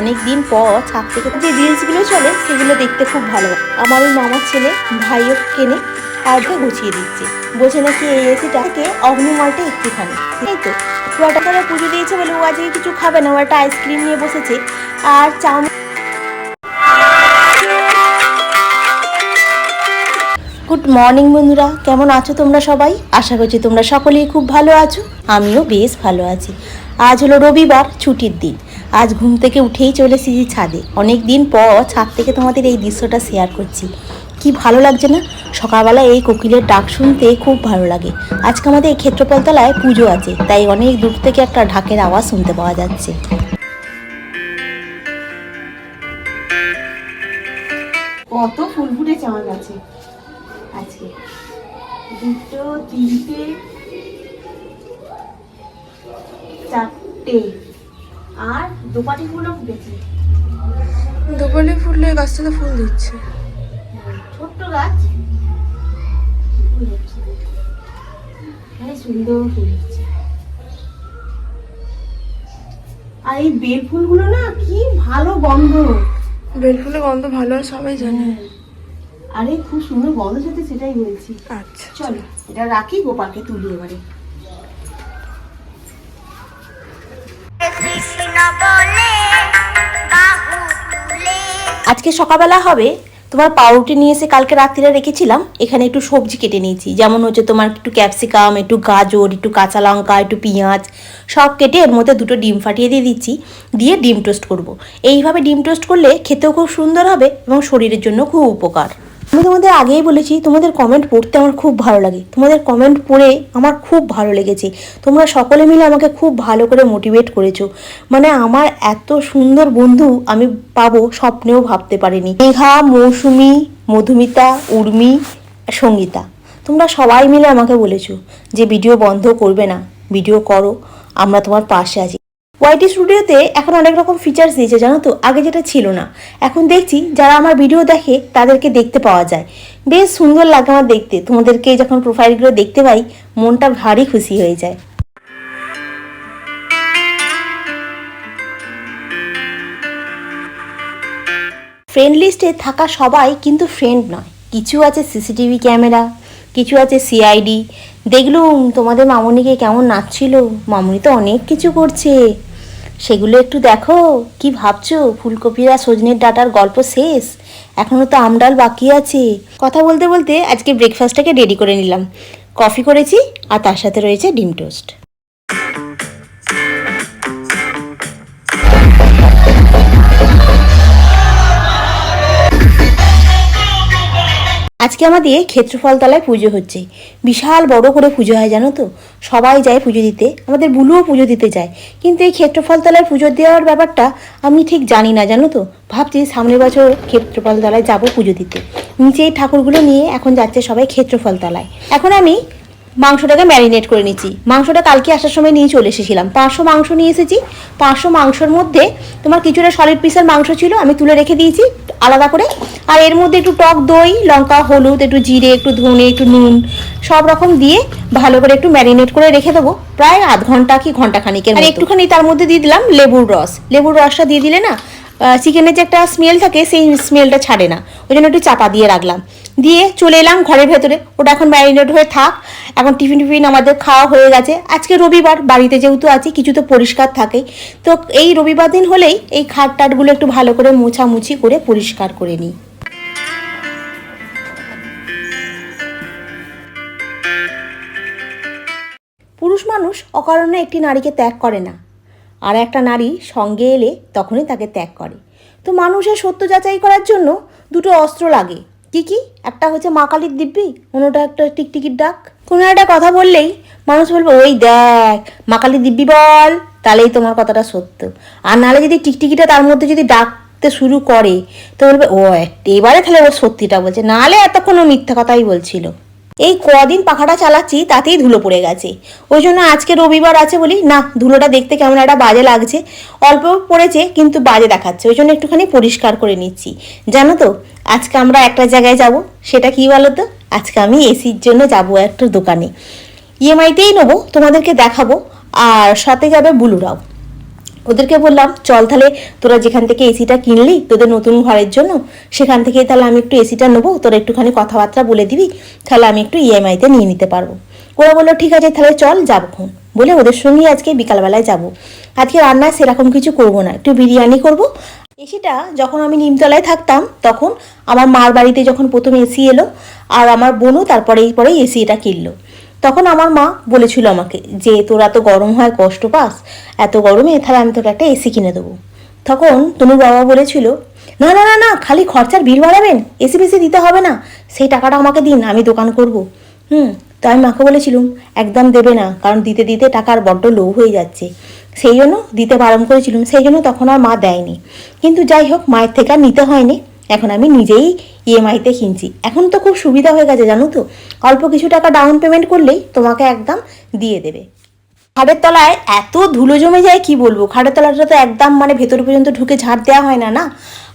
অনেক দিন পর ছাদ থেকে যে রিলসগুলো চলে, সেগুলো দেখতে খুব ভালো আমার ওই মামার ছেলে ভাইও কেনে আর গুছিয়ে দিচ্ছে। বলছে নাকি এই এসিটাকে অগ্নিমালটা একটুখানি। তাই তো ওটা তারা পুজো দিয়েছে বলে ও আজকে কিছু খাবে না, ও একটা আইসক্রিম নিয়ে বসেছে। আর চাউমিন গুড মর্নিং বন্ধুরা। কেমন আছো তোমরা সবাই? আশা করছি তোমরা সকলেই খুব ভালো আছো। আমিও বেশ ভালো আছি। আজ হলো রবিবার, ছুটির দিন। আজ ঘুম থেকে উঠেই চলে এসেছি ছাদে। অনেক দিন পর ছাদ থেকে তোমাদের এই দৃশ্যটা শেয়ার করছি। কি ভালো লাগছে না? সকালবেলা এই কোকিলের ডাক শুনতে খুব ভালো লাগে। আজকে আমাদের এই ক্ষেত্রপলতলায় পুজো আছে, তাই অনেক দূর থেকে একটা ঢাকের আওয়াজ শুনতে পাওয়া যাচ্ছে। কত ফুল ফুটেছে আমার কাছে। আজকে। দুটো, তিনটে, চারটে। আর দোপাটি ফুলও ফুটেছে। দুপুরে ফুললে গাছটাতে ফুল দিচ্ছে। ছোট্ট গাছ। সুন্দর ফুল হচ্ছে আর এই বেল ফুলগুলো না কি ভালো গন্ধ। বেল ফুলের গন্ধ ভালো সবাই জানে। আরে খুব সুন্দর গন্ধ সাথে সেটাই বলছি। আচ্ছা। চলো এটা রাখি গোপালকে তুলি এবারে। আজকে সকালবেলা হবে। তোমার পাউরুটি নিয়ে এসে কালকে রাত্রিরে রেখেছিলাম। এখানে একটু সবজি কেটে নিয়েছি। যেমন হচ্ছে তোমার একটু ক্যাপসিকাম, একটু গাজর, একটু কাঁচা লঙ্কা, একটু পেঁয়াজ, সব কেটে এর মধ্যে দুটো ডিম ফাটিয়ে দিয়ে দিচ্ছি। দিয়ে ডিম টোস্ট করব। এইভাবে ডিম টোস্ট করলে খেতেও খুব সুন্দর হবে এবং শরীরের জন্য খুব উপকার। আমি তোমাদের আগেই বলেছি, তোমাদের কমেন্ট পড়তে আমার খুব ভালো লাগে। তোমাদের কমেন্ট পড়ে আমার খুব ভালো লেগেছে। তোমরা সকলে মিলে আমাকে খুব ভালো করে মোটিভেট করেছ। মানে আমার এত সুন্দর বন্ধু আমি পাবো স্বপ্নেও ভাবতে পারিনি। মেঘা, মৌসুমি, মধুমিতা, উর্মি, সঙ্গীতা। তোমরা সবাই মিলে আমাকে বলেছ যে, ভিডিও বন্ধ করবে না, ভিডিও করো, আমরা তোমার পাশে আছি। ওয়াইটি স্টুডিওতে এখন অনেক রকম ফিচার্স দিয়েছে, জানো তো? আগে যেটা ছিল না। এখন দেখছি যারা আমার ভিডিও দেখে তাদেরকে দেখতে পাওয়া যায়। বেশ সুন্দর লাগে আমার দেখতে। তোমাদেরকে যখন প্রোফাইলগুলো দেখতে পাই, মনটা ভারী খুশি হয়ে যায়। ফ্রেন্ড লিস্টে থাকা সবাই কিন্তু ফ্রেন্ড নয়। কিছু আছে সিসিটিভি ক্যামেরা কিছু আছে সিআইডি দেখলুম, তোমাদের মামনিকে কেমন নাচছিল? মামনি তো অনেক কিছু করছে। সেগুলো একটু দেখো। কি ভাবছ? ফুলকপিরা সজনের ডাটার গল্প শেষ? এখনও তো আমডাল বাকি আছে। কথা বলতে বলতে আজকে ব্রেকফাস্টটাকে রেডি করে নিলাম। কফি করেছি আর তার সাথে রয়েছে ডিম টোস্ট আজকে আমাদের ক্ষেত্রফলতলায় পুজো হচ্ছে। বিশাল বড় করে পুজো হয়, জানো তো? সবাই যায় পুজো দিতে, আমাদের বুলুও পুজো দিতে যায়। কিন্তু এই ক্ষেত্রফলতলায় পুজো দেওয়ার ব্যাপারটা আমি ঠিক জানি না, জানো তো? ভাবছি সামনের বছর ক্ষেত্রফলতলায় যাব পুজো দিতে। নিচে এই ঠাকুরগুলো নিয়ে এখন যাচ্ছে সবাই ক্ষেত্রফলতলায় এখন আমি মাংসটাকে ম্যারিনেট করে নিচ্ছি। মাংসটা কালকে আসার সময় নিয়ে চলে এসেছিলাম। পাঁচশো মাংস নিয়ে এসেছি। পাঁচশো মাংসর মধ্যে তোমার কিছুটা সলিড পিসের মাংস ছিল আমি তুলে রেখে দিয়েছি আলাদা করে। আর এর মধ্যে একটু টক দই লঙ্কা হলুদ একটু জিরে একটু ধনে একটু নুন সব রকম দিয়ে ভালো করে একটু ম্যারিনেট করে রেখে দেবো। প্রায় আধ ঘণ্টা কি ঘণ্টা খানিকের আর একটুখানি তার মধ্যে দিয়ে দিলাম লেবুর রস। লেবুর রসটা দিয়ে দিলে না চিকেনের যে একটা স্মেল থাকে সেই স্মেলটা ছাড়ে না। ওই জন্য একটু চাপা দিয়ে রাখলাম। দিয়ে চলে এলাম ঘরের ভেতরে। ওটা এখন ম্যারিনেট হয়ে থাক। এখন টিফিন টিফিন আমাদের খাওয়া হয়ে গেছে। আজকে রবিবার, বাড়িতে যেহেতু আছি, কিছু তো পরিষ্কার থাকে। তো এই রবিবার দিন হলেই এই খাট টাটগুলো একটু ভালো করে মোছামুছি করে পরিষ্কার করে নিই। পুরুষ মানুষ অকারণে একটি নারীকে ত্যাগ করে না। আর একটা নারী সঙ্গে এলে তখনই তাকে ত্যাগ করে। তো মানুষের সত্য যাচাই করার জন্য দুটো অস্ত্র লাগে। কি কি? একটা হচ্ছে মা কালীর দিব্যি, অন্যটা একটা টিকটিকির ডাক। কোনো একটা কথা বললেই মানুষ বলবে, ওই দেখ, মা কালীর দিব্যি বল, তাহলেই তোমার কথাটা সত্য। আর নাহলে যদি টিকটিকিটা তার মধ্যে যদি ডাকতে শুরু করে, তো বলবে, ও এবারে তাহলে ওর সত্যিটা বলছে। নাহলে এতক্ষণ মিথ্যা কথাই বলছিল। এই কদিন পাখাটা চালাচ্ছি, তাতেই ধুলো পড়ে গেছে। ওই জন্য আজকে রবিবার আছে বলি, না, ধুলোটা দেখতে কেমন একটা বাজে লাগছে। অল্প পড়েছে, কিন্তু বাজে দেখাচ্ছে। ওই জন্য একটুখানি পরিষ্কার করে নিচ্ছি। জানো তো, আজকে আমরা একটা জায়গায় যাব, সেটা কি বলো তো আজকে আমি এসির জন্য যাব একটা দোকানে। ইএমআইতেই নেব, তোমাদেরকে দেখাবো, আর সাথে যাবে বুলুরাও ওদেরকে বললাম, চল তাহলে তোরা যেখান থেকে এসিটা কিনলি, তোদের নতুন ঘরের জন্য, সেখান থেকে তাহলে আমি একটু এসিটা নেব, তোরা একটুখানি কথাবার্তা বলে দিবি, তাহলে আমি একটু ইএমআইতে নিয়ে নিতে পারব। ওরা বলল, ঠিক আছে, তাহলে চল যাব খন বলে ওদের সঙ্গেই আজকে বিকালবেলায় যাব। আজকে রান্নায় সেরকম কিছু করব না, একটু বিরিয়ানি করব। এসিটা যখন আমি নিমতলায় থাকতাম, তখন আমার মার বাড়িতে যখন প্রথম এসি এলো, আর আমার বোনও তারপরে পরেই এসি এটা কিনলো। তখন আমার মা বলেছিল আমাকে যে, তোরা তো গরম হয় কষ্ট পাস, এত গরমে তাহলে আমি তোকে একটা এসি কিনে দেবো। তখন তনুর বাবা বলেছিল, না না না না, খালি খরচার বিল বাড়াবেন, এসি বেশি দিতে হবে না, সেই টাকাটা আমাকে দিন, আমি দোকান করব। হুম, তো আমি মাকে বলেছিলাম, একদম দেবে না, কারণ দিতে দিতে টাকার বড্ড লো হয়ে যাচ্ছে। সেই জন্য দিতে বারণ করেছিলাম, সেই জন্য তখন আর মা দেয়নি। কিন্তু যাই হোক, মায়ের থেকে আর নিতে হয়নি। এখন আমি নিজেই ইএমআইতে কিনছি। এখন তো খুব সুবিধা হয়ে গেছে, জানো তো? অল্প কিছু টাকা ডাউন পেমেন্ট করলেই তোমাকে একদম দিয়ে দেবে। খাটের তলায় এত ধুলো জমে যায়, কি বলব? খাটের তলাটা তো একদম মানে ভেতর পর্যন্ত ঢুকে ঝাড় দেওয়া হয় না না?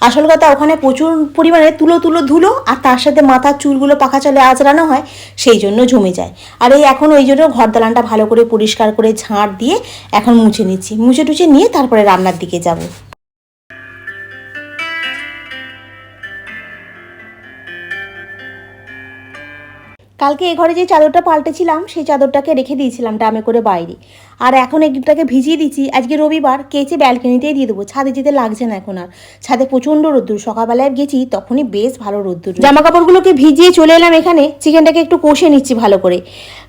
আসল কথা, ওখানে প্রচুর পরিমাণে তুলো তুলো ধুলো আর তার সাথে মাথার চুলগুলো পাখা চলে আঁচড়ানো হয়, সেই জন্য জমে যায়। আর এই এখন ওই জন্য ঘর দালানটা ভালো করে পরিষ্কার করে ঝাড় দিয়ে এখন মুছে নিচ্ছি। মুছে টুছে নিয়ে তারপরে রান্নার দিকে যাব। কালকে এ ঘরে যে চাদরটা পাল্টেছিলাম, সেই চাদরটাকে রেখে দিয়েছিলাম ডামে করে বাইরে। আর এখন এটাকে ভিজিয়ে দিচ্ছি। আজকে রবিবার কেচে ব্যালকনিতেই দিয়ে দেবো। ছাদে যেতে লাগছে না এখন আর। ছাদে প্রচণ্ড রোদ্দুর। সকালবেলায় গেছি, তখনই বেশ ভালো রোদ্দুর। জামা কাপড়গুলোকে ভিজিয়ে চলে এলাম এখানে। চিকেনটাকে একটু কষে নিচ্ছি ভালো করে।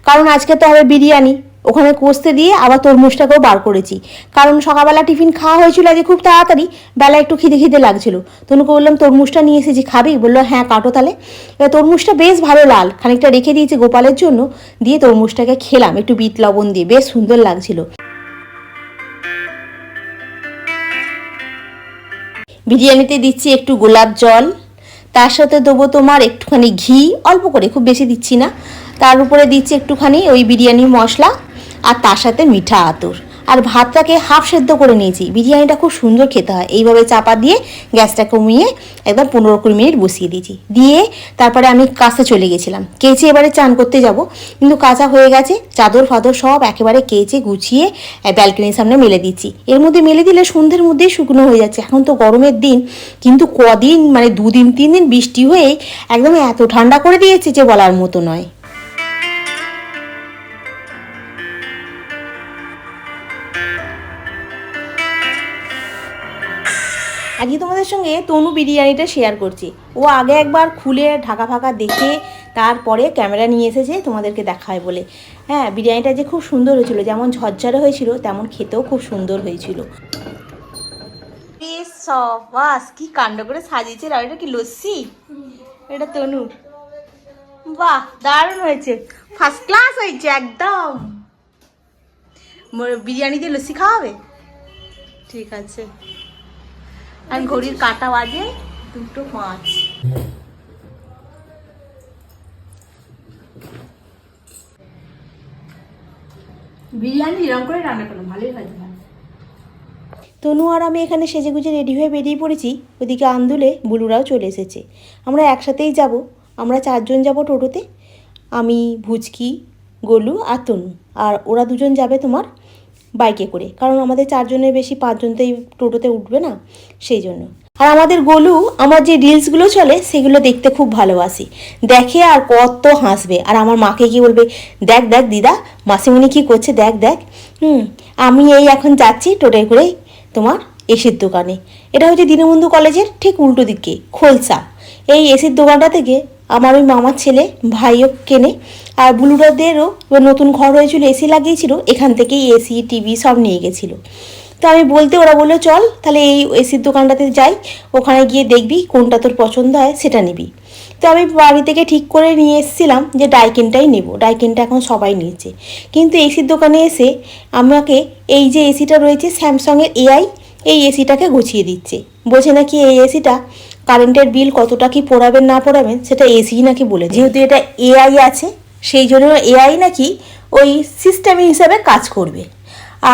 কারণ আজকে তো হবে বিরিয়ানি। ওখানে কষতে দিয়ে আবার তরমুজটাকেও বার করেছি। কারণ সকালবেলা টিফিন খাওয়া হয়েছিল আজকে খুব তাড়াতাড়ি, বেলা একটু খিদে খিদে লাগছিল। তনুকে বললাম, তরমুজটা নিয়ে এসেছি, খাবি? বলল হ্যাঁ কাটো তাহলে এবার তরমুজটা বেশ ভালো লাল। খানিকটা রেখে দিয়েছি গোপালের জন্য, দিয়ে তরমুজটাকে খেলাম। একটু বিট লবণ দিয়ে, বেশ সুন্দর লাগছিল। বিরিয়ানিতে দিচ্ছি একটু গোলাপ জল। তার সাথে দেবো তোমার একটুখানি ঘি, অল্প করে, খুব বেশি দিচ্ছি না। তার উপরে দিচ্ছি একটুখানি ওই বিরিয়ানি মশলা। আর তার সাথে মিঠা আতর। আর ভাতটাকে হাফ সেদ্ধ করে নিয়েছি। বিরিয়ানিটা খুব সুন্দর খেতে হয়। এইভাবে চাপা দিয়ে গ্যাসটা কমিয়ে একদম পনেরো কুড়ি মিনিট বসিয়ে দিয়েছি। দিয়ে তারপরে আমি কাছে চলে গেছিলাম। কেচে এবারে চান করতে যাব। কিন্তু কাঁচা হয়ে গেছে। চাদর ফাদর সব একেবারে কেচে গুছিয়ে ব্যালকনির সামনে মেলে দিচ্ছি। এর মধ্যে মেলে দিলে সন্ধ্যের মধ্যেই শুকনো হয়ে যাচ্ছে। এখন তো গরমের দিন। কিন্তু কদিন মানে দুদিন তিন দিন বৃষ্টি হয়ে একদম এত ঠান্ডা করে দিয়েছে যে বলার মতো নয়। আজকে তোমাদের সঙ্গে তনু বিরিয়ানিটা শেয়ার করছি। ও আগে একবার খুলে ঢাকা ফাঁকা দেখে তারপরে ক্যামেরা নিয়ে এসেছে, তোমাদেরকে দেখায় বলে। হ্যাঁ বিরিয়ানিটা যে খুব সুন্দর হয়েছিল, যেমন ঝরঝরে হয়েছিল, তেমন খেতেও খুব সুন্দর হয়েছিল। বাস কি কাণ্ড করে সাজিয়েছে আর এটা কি লস্যি? এটা তনু। বাহ, দারুণ হয়েছে। ফার্স্ট ক্লাস হয়েছে একদম। বিরিয়ানি দিয়ে লস্যি খাওয়াবে ঠিক আছে। আর ঘড়ির কাটা বাজে দুটো পাঁচ। বিরিয়ানি এরকম করে রান্না করলাম, ভালোই হয় তনু আর আমি এখানে সেজে গুজে রেডি হয়ে বেরিয়ে পড়েছি, ওদিকে আন্দুলে বুলুরাও চলে এসেছে। আমরা একসাথেই যাব, আমরা চারজন যাব টোটোতে, আমি ভুচকি গোলু আর তনু। আর ওরা দুজন যাবে তোমার বাইকে করে। কারণ আমাদের চারজনের বেশি পাঁচজন তো এই টোটোতে উঠবে না, সেই জন্য। আর আমাদের গোলু, আমার যে রিলসগুলো চলে, সেগুলো দেখতে খুব ভালোবাসি। দেখে আর কত হাসবে। আর আমার মাকে কি বলবে, দেখ দেখ, দিদা, মাসিমণি কি করছে? দেখ দেখ। হুম, আমি এই এখন যাচ্ছি টোটোয় করে তোমার এসির দোকানে। এটা হচ্ছে দীনবন্ধু কলেজের ঠিক উল্টো দিকে, খোলসা। এই এসির দোকানটা থেকে আমার ওই মামার ছেলে, ভাইও কেনে। আর বুলুরাদেরও নতুন ঘর হয়েছিল এসি লাগিয়েছিল, এখান থেকেই এসি, টিভি সব নিয়ে গেছিল। তো আমি বলতে, ওরা বলল, চল, তাহলে এই এসির দোকানটাতে যাই, ওখানে গিয়ে দেখবি কোনটা তোর পছন্দ হয়, সেটা নিবি। তো আমি বাড়ি থেকে ঠিক করে নিয়ে এসেছিলাম যে ডাইকেনটাই নেব। ডাইকেনটা এখন সবাই নিয়েছে। কিন্তু এসির দোকানে এসে আমাকে এই যে এসিটা রয়েছে স্যামসংয়ের এআই এই এসিটাকে গুছিয়ে দিচ্ছে। বলছে নাকি এই এসিটা কারেন্টের বিল কতটা কি পড়াবেন, না পড়াবেন, সেটা এসি নাকি বলে যেহেতু এটা এআই আছে, সেই জন্য এআই নাকি ওই সিস্টেম হিসাবে কাজ করবে।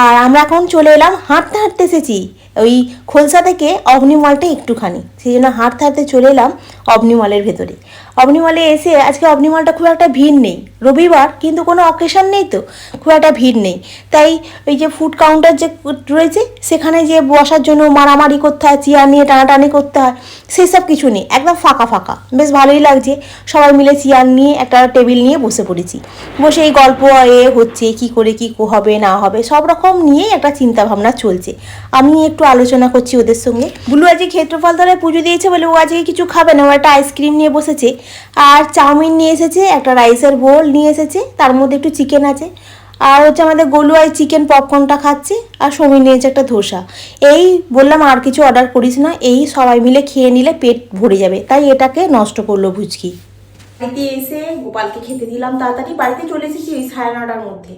আর আমরা এখন চলে এলাম, হাঁটতে হাঁটতে এসেছি। ওই খোলসা থেকে অবনি মলটা একটুখানি। সেই জন্য হাঁটতে হাঁটতে চলে এলাম অবনি মলের ভেতরে। অবনি মলে এসে আজকে অবনি মলটা খুব একটা ভিড় নেই। রবিবার কিন্তু কোনো অকেশন নেই তো, খুব একটা ভিড় নেই। তাই ওই যে ফুড কাউন্টার যে রয়েছে, সেখানে যে বসার জন্য মারামারি করতে হয় চেয়ার নিয়ে টানাটানি করতে হয়, সেই সব কিছু নেই, একদম ফাঁকা ফাঁকা। বেশ ভালোই লাগছে, সবাই মিলে চেয়ার নিয়ে একটা টেবিল নিয়ে বসে পড়েছি। বসে এই গল্প এ হচ্ছে, কি করে কি কো- হবে, না হবে, সব রকম নিয়েই একটা চিন্তা ভাবনা চলছে। আমি একটু আলোচনা করছি ওদের সঙ্গে। বুলু আজকে ক্ষেত্রফল তলায় পুজো দিয়েছে বলে ও আজকে কিছু খাবে না, ও একটা আইসক্রিম নিয়ে বসেছে। আর চাউমিন নিয়ে এসেছে, একটা রাইসের বোল নিয়ে এসেছে, তার মধ্যে একটু চিকেন আছে। আর হচ্ছে আমাদের গলুয়াই চিকেন পপকর্নটা খাচ্ছে, আর সমীর নিয়েছে একটা ধোসা। এই বললাম আর কিছু অর্ডার করিস না, এই সবাই মিলে খেয়ে নিলে পেট ভরে যাবে, তাই এটাকে নষ্ট করল ভুচকি বাড়িতে এসে গোপালকে খেতে দিলাম তাড়াতাড়ি, বাড়িতে চলে এসেছি ওই সাড়ে নটার মধ্যে।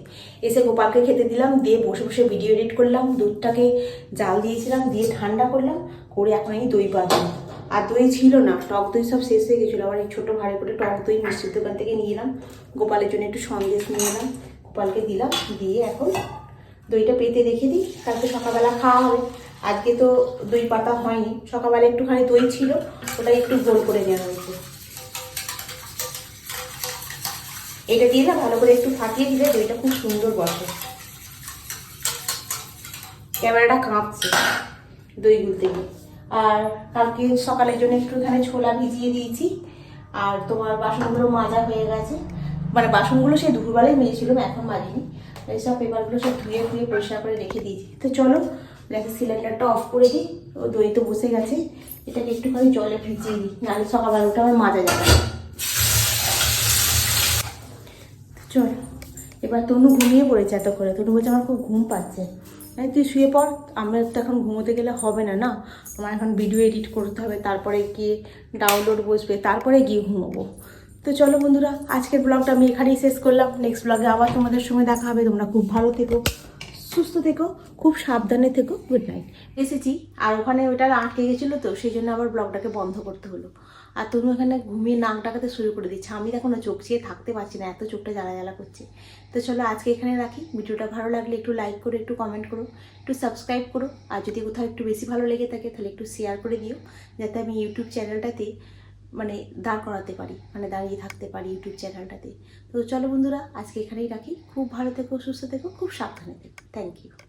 এসে গোপালকে খেতে দিলাম, দিয়ে বসে বসে ভিডিও এডিট করলাম, দুধটাকে জাল দিয়েছিলাম, দিয়ে ঠান্ডা করলাম, করে এখন এই দই পাচ্ছি আর দই ছিল না, টক দই সব শেষ হয়ে গেছিল। আবার এই ছোটো ভাড়ে করে টক দই মিষ্টির দোকান থেকে নিয়ে এলাম। গোপালের জন্য একটু সন্দেশ নিয়ে এলাম। গোপালকে দিলাম, দিয়ে এখন দইটা পেতে রেখে দিই। কালকে সকালবেলা খাওয়া হবে। আজকে তো দই পাতা হয়নি। সকালবেলা একটুখানি দই ছিল, ওটা একটু গোল করে নেওয়া হয়েছে। এটা দিয়ে না ভালো করে একটু ফাটিয়ে দিলে দইটা খুব সুন্দর বসে। ক্যামেরাটা কাঁপছে দই গুলতে গিয়ে। আর কালকে সকালের জন্য একটুখানি ছোলা ভিজিয়ে দিয়েছি। আর তোমার বাসনগুলো মাজা হয়ে গেছে। মানে বাসনগুলো সেই দুপুরবেলায় মেজেছিলাম, এখন মাজিনি। এইসব পেপারগুলো সব ধুয়ে ধুয়ে পরিষ্কার করে রেখে দিয়েছি। তো চলো, গ্যাসের সিলিন্ডারটা অফ করে দিই। ও দই তো বসে গেছে। এটাকে একটুখানি জলে ভিজিয়ে দিই। নাহলে সকালবেলা ওটা আমার মাজা যাবে। চল, এবার তনু ঘুমিয়ে পড়েছে এত করে তনু বলছে, আমার খুব ঘুম পাচ্ছে। এই তুই শুয়ে পড়, আমার তো এখন ঘুমোতে গেলে হবে না না? আমার এখন ভিডিও এডিট করতে হবে, তারপরে গিয়ে ডাউনলোড বসবে, তারপরে গিয়ে ঘুমোবো। তো চলো বন্ধুরা, আজকের ব্লগটা আমি এখানেই শেষ করলাম। নেক্সট ব্লগে আবার তোমাদের সঙ্গে দেখা হবে। তোমরা খুব ভালো থেকো, সুস্থ থেকো, খুব সাবধানে থেকো। গুড নাইট এসেছি। আর ওখানে ওটা আটকে গেছিল তো, সেই জন্য আবার ব্লগটাকে বন্ধ করতে হলো। আর তুমি ওখানে ঘুমিয়ে নাক ডাকাতে শুরু করে দিচ্ছে। আমি দেখো না চোখ চেয়ে থাকতে পারছি না, এত চোখটা জ্বালা জ্বালা করছে। তো চলো আজকে এখানে রাখি। ভিডিওটা ভালো লাগলে একটু লাইক করো, একটু কমেন্ট করো, একটু সাবস্ক্রাইব করো। আর যদি কোথাও একটু বেশি ভালো লেগে থাকে, তাহলে একটু শেয়ার করে দিও, যাতে আমি ইউটিউব চ্যানেলটাতে মানে দাঁড় করাতে পারি মানে দাঁড়িয়ে থাকতে পারি ইউটিউব চ্যানেলটাতে তো চলো বন্ধুরা, আজকে এখানেই রাখি। খুব ভালো থেকো, সুস্থ থেকো, খুব সাবধানে থেকো। Thank you